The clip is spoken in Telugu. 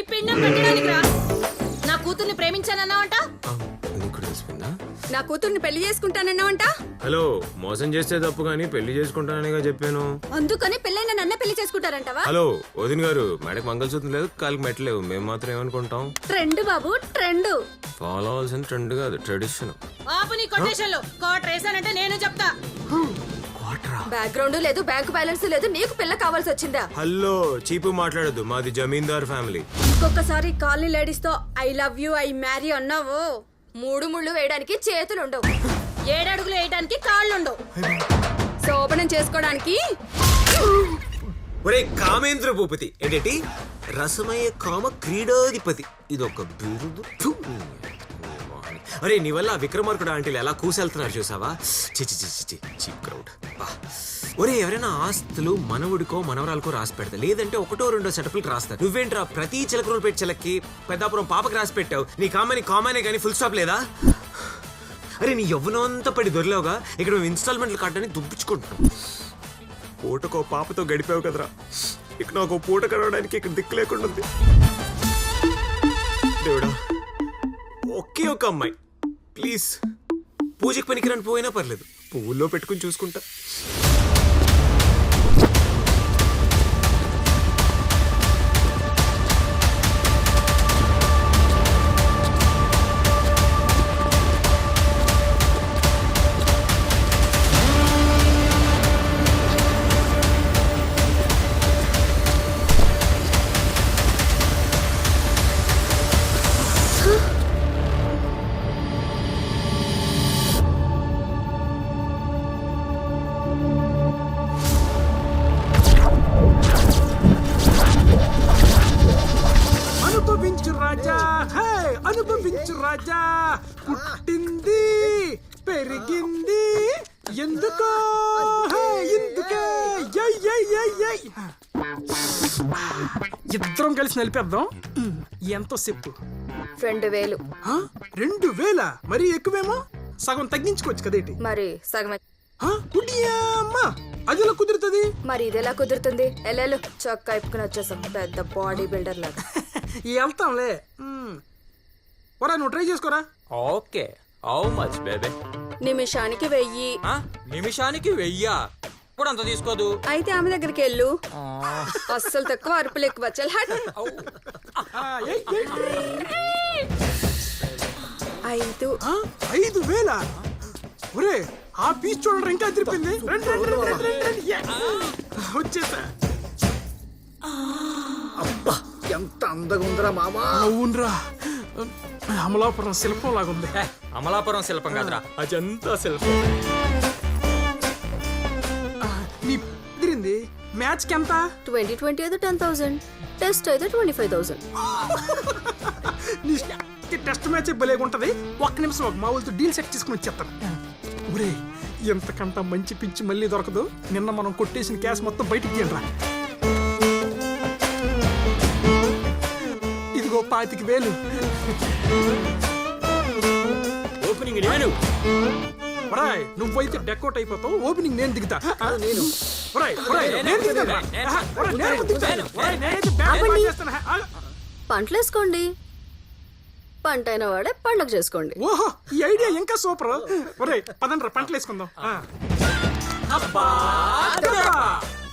ఈ పిండం పెట్టడానికి రా. నా కూతుర్ని ప్రేమించానన్నావంట? నా కూతుర్ని పెళ్ళి చేసుకుంటానన్నావంట? హలో మోసం చేస్తే తప్పు కానీ పెళ్ళి చేసుకుంటాననిగా చెప్పాను. అందుకని పెళ్ళైన నన్న పెళ్ళి చేసుకుంటారంటావా? హలో వదిన గారు మేడకి మంగళసూత్రం లేదు కాలికి మెట్టలేవు మేము మాత్రం ఏమనుకుంటాం? ట్రెండ్ బాబు ట్రెండ్. ఫాలో అవ్వాల్సిన ట్రెండ్ కాదు ట్రెడిషన్. ఆపు నీ కొటేషన్లు. కోట్ వేసానంటే నేను చెప్తా. బ్యాక్గ్రౌండ్ లేదు బ్యాంక్ బ్యాలెన్స్ లేదు నీకు పిల్ల కావాల్సి వచ్చిందా? హలో చీపు మాట్లాడద్దు మాది జమీందార్ ఫ్యామిలీ ఇంకొకసారి colony లేడీస్తో I love you I marry అన్నావు? మూడు ముళ్ళు వేయడానికి చేతులు ఉండవు ఏడడుగులు వేయడానికి కాళ్ళుండవు. శోభనం చేసుకోవడానికి ఒరే కామేంద్ర భూపతి ఏంటి? రసమయ కామ క్రీడాధిపతి. ఇదొక బిరుదు. ఫు. అరే నీ వల్ల విక్రమార్కుడు ఆంటీలు ఎలా కూసెళ్తున్నారు చూసావా? చిచి చిచి చి చీప్ క్రౌడ్ ఒరే ఎవరైనా ఆస్తులు మనవుడికో మనవరాలకో రాసి పెడతా. లేదంటే ఒకటో రెండో సెటప్లకు రాస్తారు. నువ్వేంట్రా ప్రతి చిలకరోలు పెట్టి చిలక్కి పెద్దాపురం పాపకి రాసి పెట్టావు? నీ కామని కామానే కానీ ఫుల్ స్టాప్ లేదా? అరే నీ యవ్వనంతా అంతా పడి దొరిలావుగా ఇక్కడ మేము ఇన్స్టాల్మెంట్లు కట్టని దుబ్బించుకుంటున్నాం పూటకో పాపతో గడిపావు కదరా. ఇక నాకు పూట కడవడానికి ఇక్కడ దిక్కు లేకుండా ఉంది దేవుడా ఒకే ఒక అమ్మాయి. ప్లీజ్ పూజకి పనికిరాని పోయినా పర్లేదు. పువ్వుల్లో పెట్టుకుని చూసుకుంటా. పెరిగింది ఎందుకో? హే ఎందుకే. ఇద్దరం కలిసి నలిపేద్దాం. ఎంతో చెప్పు రెండు వేలు? రెండు వేల? మరీ ఎక్కువేమో? సగం తగ్గించుకోవచ్చు కదేటి మరి సగం. అది ఎలా కుదురుతుంది? మరి ఇది ఎలా కుదురుతుంది? ఎల్లెలు చొక్కా ఇప్పుకుని వచ్చేసాం. పెద్ద బాడీ బిల్డర్ లాగా. వెళ్తాంలే. వరా నువ్వు ట్రై చేసుకోరా? ఓకే. హౌ మచ్ బేబే నిమిషానికి వెయ్యి. నిమిషానికి వెయ్యా? కూడా అంత తీసుకోదు. అయితే ఆమె దగ్గరికి వెళ్ళు. అస్సలు తక్కువ అరుపులు ఎక్కువ. చల్ హట్. ఆ. ఐదు. ఆ? ఐదు వేల? ఒరే ఆ పీస్ చూడండి ఇంకా తిరిపింది. రండి, రండి, రండి, రండి, రండి, రండి. యా. వచ్చేసా. ఎంత అందంగా ఉందిరా మామా. అవునరా అమలాపురం శిల్పం లాగుంది. అమలాపురం శిల్పం కాదురా. అజంతా శిల్పం. ఆ, నీ తిరింది మ్యాచ్కి ఎంత? ట్వంటీ ట్వంటీ అయితే టెన్ థౌసండ్. టెస్ట్ అయితే ట్వంటీ ఫైవ్ థౌసండ్. నీ టెస్ట్ మ్యాచ్ భలే ఉంటది ఒక్క నిమిషం ఒక మామూలుతో డీల్ సెట్ చేసుకుని వచ్చేస్తాను ఒరే ఎంతకంత మంచి పిచ్చి మళ్ళీ దొరకదు. నిన్న మనం కొట్టేసిన క్యాష్ మొత్తం బయటికి తీయండిరా పాతికి వేలు. ఓపెనింగ్ నేను. ఒరాయ్ నువ్వైతే డెకోట్ అయిపోతావు ఓపెనింగ్ నేను దిగుతా. నేను. ఒరాయ్ ఒరాయ్ నేను దిగుతాను ఆహా, ఒరాయ్, నేను దిగుతాను ఒరాయ్, నేనైతే బ్యాట్ బాల్ చేస్తాను. ఆ, పంటలు వేసుకోండి. పంట అయిన వాడే పండగ చేసుకోండి. ఓహో ఈ ఐడియా ఇంకా సూపర్. ఒరే పదండ్రా పంటలు వేసుకుందాం!